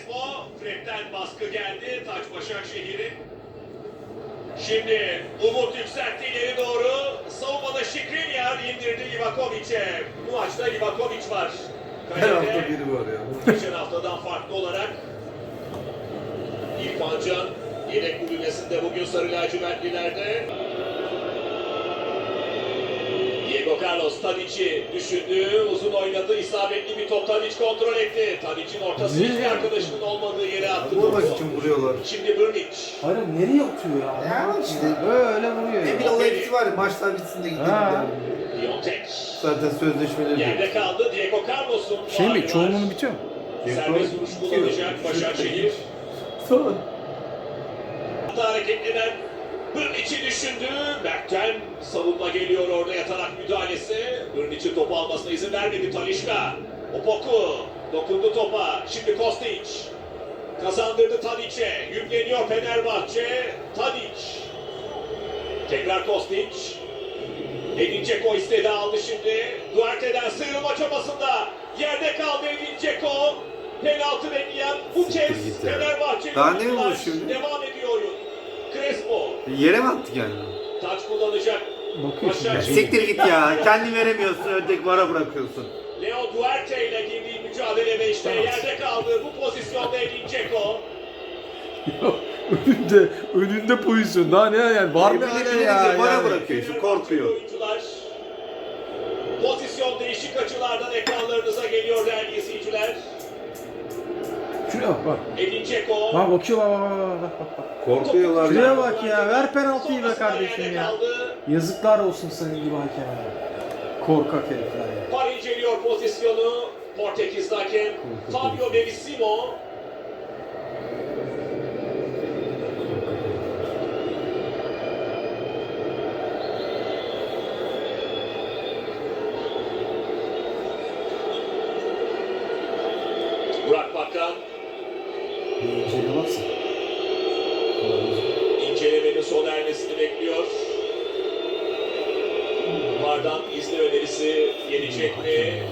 Crespo. Fred'den baskı geldi. Taç Başakşehir'in. Şimdi Umut yükseltti ileri doğru. Savunmada Şikrinyar indirdi Livakovic'e. Bu maçta Livakovic var. Her hafta biri var ya. Geçen haftadan farklı olarak İrfan Can yedek kulübesinde bugün Sarı Lacivertlilerde. Diego Carlos Tadic'i düşündü. Uzun oynadı. isabetli bir top Tadic kontrol etti. Tadic'in ortası Ne hiçbir ya? arkadaşının olmadığı yere attı. Vurmak için vuruyorlar. Şimdi Brnic. Hayır nereye atıyor ya? Ya işte. Böyle vuruyor Ne bir ya. olay etkisi var ya maçlar bitsin de gidelim. Ha. Piontek. Zaten sözleşmeleri de. Yerde kaldı. Diego Carlos'un Şey mi? Çoğunluğunu bitiyor mu? Serbest vuruş kullanacak Başakşehir. Son. Hatta hareketlenen Brnic'i düşündü. Berk'ten savunma geliyor orada yatarak müdahalesi. Brnic'in topu almasına izin vermedi Talişka. Opoku dokundu topa. Şimdi Kostic. Kazandırdı Tadic'e. Yükleniyor Fenerbahçe. Tadic. Tekrar Kostic. Edin Dzeko istedi aldı şimdi. Duarte'den sıyrılma çabasında. Yerde kaldı Edin Dzeko. Penaltı bekleyen bu kez git ya. Fenerbahçe Daha ne oyuncular olur şimdi? Devam ediyor oyun. Crespo Yere mi attık yani? taç kullanacak. Bakıyor şimdi. Başakşehir. Siktir git ya. Kendi veremiyorsun öteki vara bırakıyorsun. Leo Duarte ile girdiği mücadelede işte yerde kaldı. Bu pozisyonda Edin Dzeko. önünde, önünde pozisyon. Daha ne yani? Var mı ya? bile bana yani? bırakıyor şu korkuyor. Oyuncular pozisyon değişik açılardan ekranlarınıza geliyor değerli izleyiciler. Şuraya bak bak. Edin Dzeko. Bak bakıyor bak bak bak bak. bak. Korkuyorlar. Şuraya bak ya, ver penaltıyı be kardeşim ya. kaldı. Yazıklar olsun senin gibi hakeme. Korkak herifler ya. Var inceliyor pozisyonu. Portekiz'de hakem Fabio Bellissimo. Burak Bakan İnceliyorlarsa. Sona ermesini bekliyor. Vardan izle önerisi gelecek mi?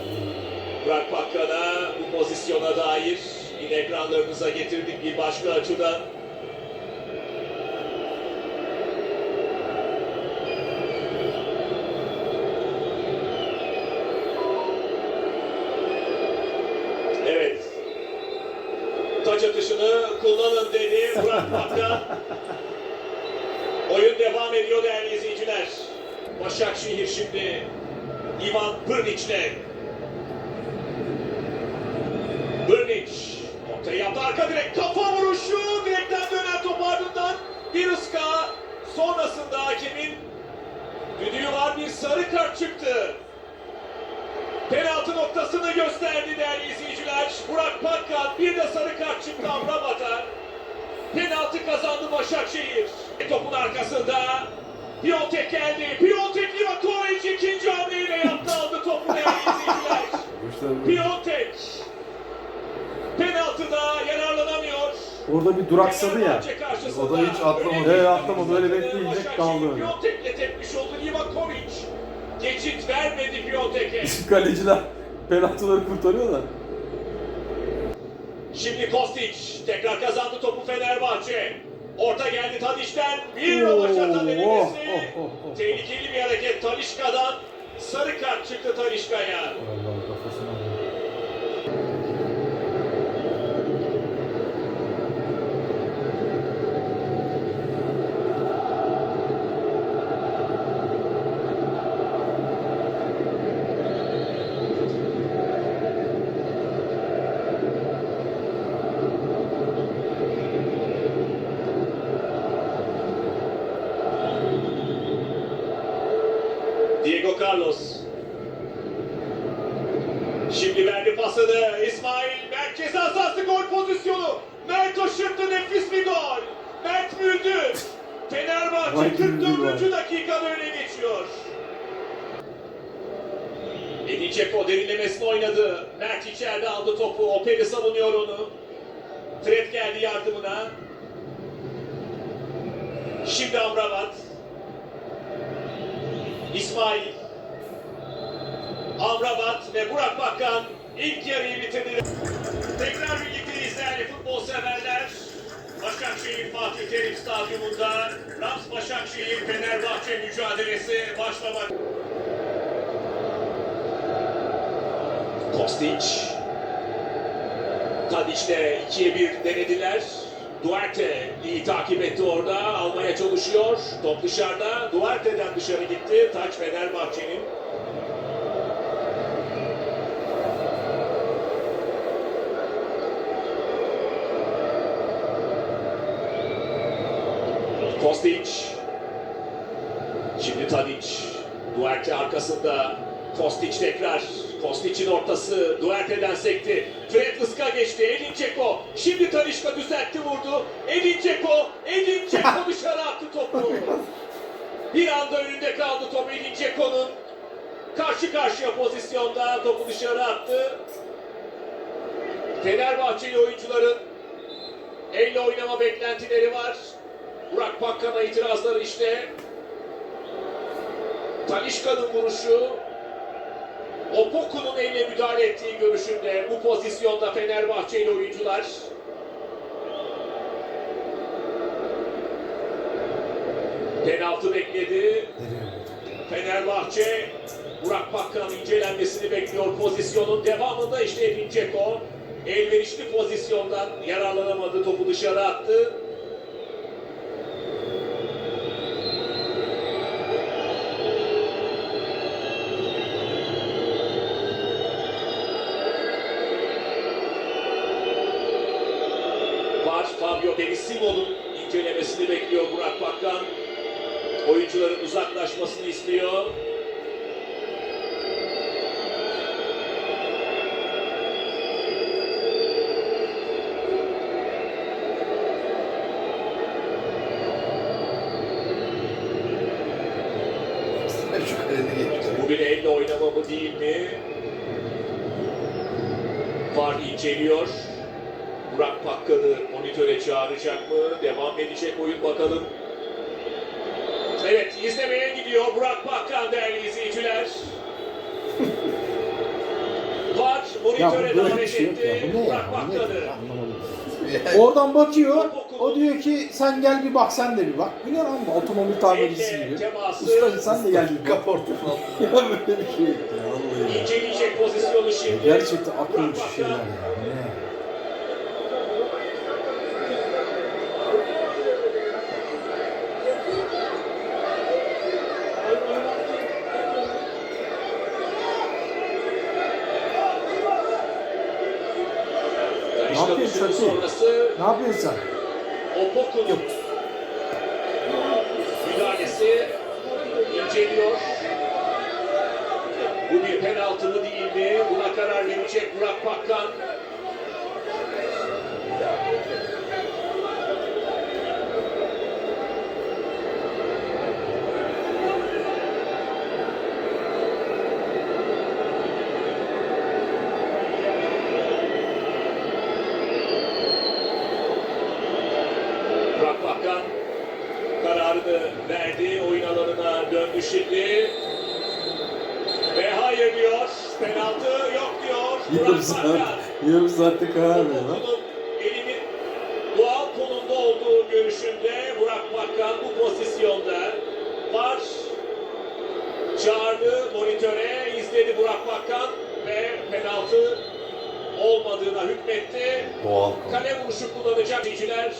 Burak Bakkan'a bu pozisyona dair yine ekranlarınıza getirdik bir başka açıdan. Evet. Taç atışını kullanın dedi Burak Bakkan. Oyun devam ediyor değerli izleyiciler. Başakşehir şimdi Ivan Brnic'le Brnic ortaya yaptı arka direk kafa vuruşu direkten dönen top ardından bir ıska sonrasında hakemin düdüğü var bir sarı kart çıktı. Penaltı noktasını gösterdi değerli izleyiciler. Burak Pakkan bir de sarı kart çıktı Amrabat'a. Penaltı kazandı Başakşehir. Topun arkasında Piontek geldi. Piontek Livakovic ikinci hamleyle yaptı aldı topu değerli izleyiciler. Piontek penaltıda yararlanamıyor. Orada bir duraksadı ya. O da hiç atlamadı. Evet, atlamadı. Öyle bekleyecek, kaldı öyle. Piontek'le tepmiş oldu Livakovic. Geçit vermedi Piontek'e. Kaleciler penaltıları kurtarıyorlar. Şimdi Kostic tekrar kazandı topu Fenerbahçe. Orta geldi Tadiş'ten bir rovaşata Oo, denemesi. oh, oh, oh, oh. Tehlikeli bir hareket Talişka'dan. Sarı kart çıktı Talişka'ya. Vallahi kafasına vurdu. Carlos. Şimdi verdi pasını. İsmail Mert ceza sahası gol pozisyonu. Mert aşırttı nefis bir gol. Mert Müldür. Fenerbahçe Vay Müldür 44. dakikada öne geçiyor. Edin Dzeko derinlemesine oynadı. Mert içeride aldı topu. Operi savunuyor onu. Fred geldi yardımına. Şimdi Amrabat. İsmail. Amrabat ve Burak Bakkan ilk yarıyı bitirdi. Tekrar birlikteyiz değerli futbol severler. Başakşehir Fatih Terim Stadyumunda Rams Başakşehir Fenerbahçe mücadelesi başlamak. Kostic. Tadic'le ikiye bir denediler. Duarte iyi takip etti orada. Almaya çalışıyor. Top dışarıda. Duarte'den dışarı gitti. Taç Fenerbahçe'nin. Kostic. Şimdi Tadic. Duarte arkasında. Kostic tekrar. Kostic'in ortası. Duarte'den sekti. Fred Iska geçti. Edin Dzeko. Şimdi Talişka düzeltti vurdu. Edin Dzeko. Edin Dzeko dışarı attı topu. Bir anda önünde kaldı top Edin Dzeko'nun. Karşı karşıya pozisyonda topu dışarı attı. Fenerbahçeli oyuncuların elle oynama beklentileri var. Burak Bakkan'a itirazları işte. Talişka'nın vuruşu. Opoku'nun eline müdahale ettiği görüşünde bu pozisyonda Fenerbahçeli oyuncular. Penaltı bekledi. Fenerbahçe Burak Bakkan'ın incelenmesini bekliyor pozisyonun devamında işte Edin Dzeko elverişli pozisyondan yararlanamadı topu dışarı attı. Var Fabio Bellissimo'nun incelemesini bekliyor Burak Bakkan. Oyuncuların uzaklaşmasını istiyor. Bu bir elle oynama mı değil mi? Var inceliyor. Burak Bakkan'ı monitöre çağıracak mı? Devam edecek oyun bakalım. Evet izlemeye gidiyor Burak Bakkan değerli izleyiciler. Var monitöre bir davet şey etti? Burak. Yani Oradan bakıyor. O diyor ki sen gel bir bak sen de bir bak. Bu ne lan bu otomobil tamircisi teması. Usta sen de gel bir bak. kaportu falan. Ya böyle bir şey ya vallahi. İnceleyecek pozisyonu şimdi. Gerçekten dışı Bakkan. şeyler ya. Ne? Talişka yapıyorsun sonrası Ne yapıyorsun sen? Opoku'nun müdahalesi inceliyor. Bu bir penaltı mı değil mi? Buna karar verecek Burak Bakkan. Burak Bakkan kararını verdi. Oyun alanına döndü şimdi. Ve hayır diyor. Penaltı yok diyor. Yarım Burak saat, yarım saatte karar veriyor lan. Opoku'nun elinin doğal konumda olduğu görüşünde Burak Bakkan bu pozisyonda var. Çağırdı monitöre, izledi Burak Bakkan ve penaltı olmadığına hükmetti. Doğal. Kale vuruşu kullanacak izleyiciler.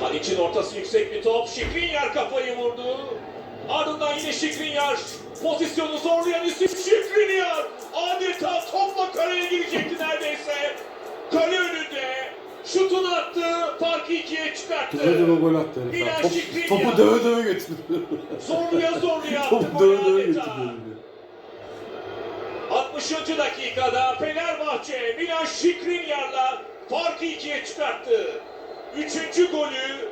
Tadic'in ortası yüksek bir top. Şikrinyar kafayı vurdu. Ardından yine Şikrinyar. Pozisyonu zorlayan isim Şikrinyar. Adeta topla kaleye girecekti neredeyse. Kale önünde. Şutunu attı. Farkı ikiye çıkarttı. Döve döve gol attı herif. Top, Skriniar. topu döve döve götürdü. Zorluya zorluya attı. topu golü döve döve adeta. götürdü. 60. dakikada Fenerbahçe Milan Şikrinyar'la farkı ikiye çıkarttı. Üçüncü golü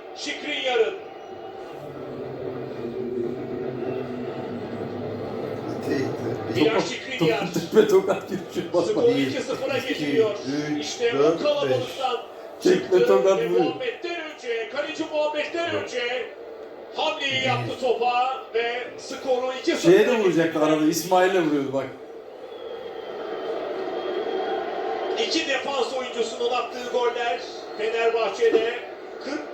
Şikrinyar Topu tepe tokat girişi basma. skoru 2-0'a getiriyor. İşte bu kalabalıktan çıktı tokat ve. Muhammed'den önce, kaleci Muhammed'den önce hamleyi yaptı topa ve skoru 2-0'a Şeye de vuracaktı arada. İsmail'le vuruyordu bak. İki defans oyuncusunun attığı goller Fenerbahçe'de.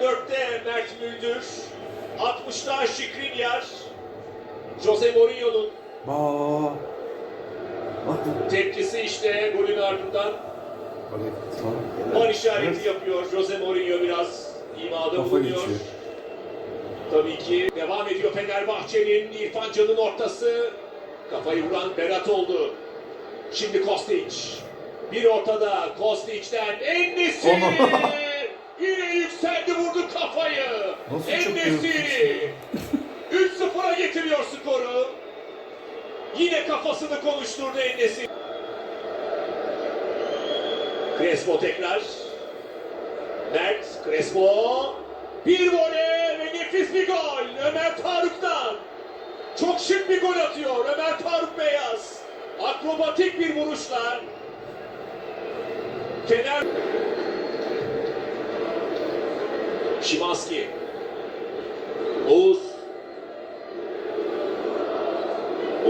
44'te Mert Müldür, 60'ta Şikrinyar. Jose Mourinho'nun Ba. tepkisi işte golün ardından var işareti yapıyor. Jose Mourinho biraz imada bulunuyor. Tabii ki devam ediyor Fenerbahçe'nin İrfan Can'ın ortası. Kafayı vuran Berat oldu. Şimdi Kostić. Bir ortada Kostić'ten Ennesi. Yine yükseldi vurdu kafayı. Ennesi. 3-0'a getiriyor skoru. Yine kafasını konuşturdu Ennesi. Crespo tekrar. Mert Crespo. Bir voley ve nefis bir gol. Ömer Faruk'tan. Çok şık bir gol atıyor Ömer Faruk Beyaz. Akrobatik bir vuruşla. Fener. Şimanski. Oğuz.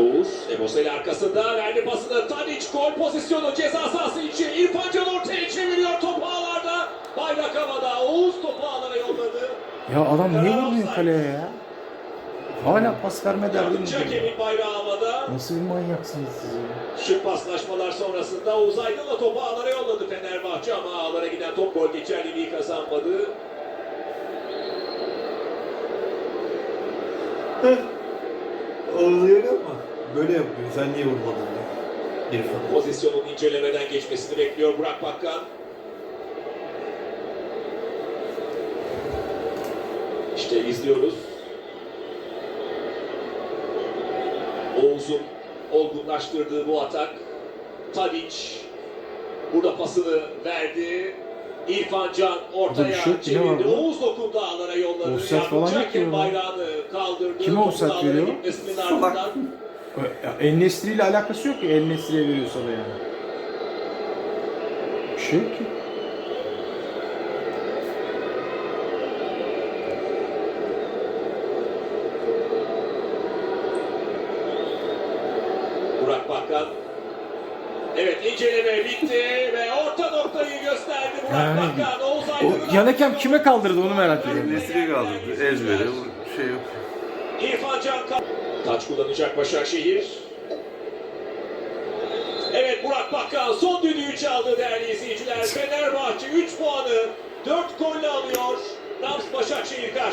Oğuz Ebosel arkasında verdi pasını. Tadic gol pozisyonu ceza sahası içi. İrfan Can ortaya çeviriyor topu ağlarda. Bayrak havada Oğuz topu ağlara yolladı. Ya adam niye vurmuyor kaleye ya? Hala pas verme yardımcı hakemin bayrağı havada. Nasıl bir manyaksınız siz ya? şık paslaşmalar sonrasında Oğuz Aydın'la topu ağlara yolladı Fenerbahçe ama ağlara giden top gol geçerliliği kazanmadı. Oluyor ama böyle yapıyor. Sen niye vurmadın diye. İrfan. pozisyonun incelemeden geçmesini bekliyor Burak Bakkan İşte izliyoruz. Oğuz'un olgunlaştırdığı bu atak. Tadic burada pasını verdi. İrfan Can ortaya şey ne var çevirdi. Oğuz dokundu ağlara yolladı. Offside falan yok ki bayrağını kaldırdı. Kime veriyor? Salak. El Nesri ile alakası yok ki El Nesri'ye veriyorsa da yani. Bir şey yok ki. Burak Bakkan. Evet inceleme bitti ve orta noktayı gösterdi Burak Yani, Bakkan. Oğuz Aydın'ın O yan hakem kime kaldırdı onu merak ediyorum. Nesri kaldırdı. Ezbere. Şey yok. İrfan Can Taç kullanacak Başakşehir. Evet Burak Bakkan son düdüğü çaldı değerli izleyiciler. Fenerbahçe 3 puanı 4 golle alıyor. Rams Başakşehir karşı.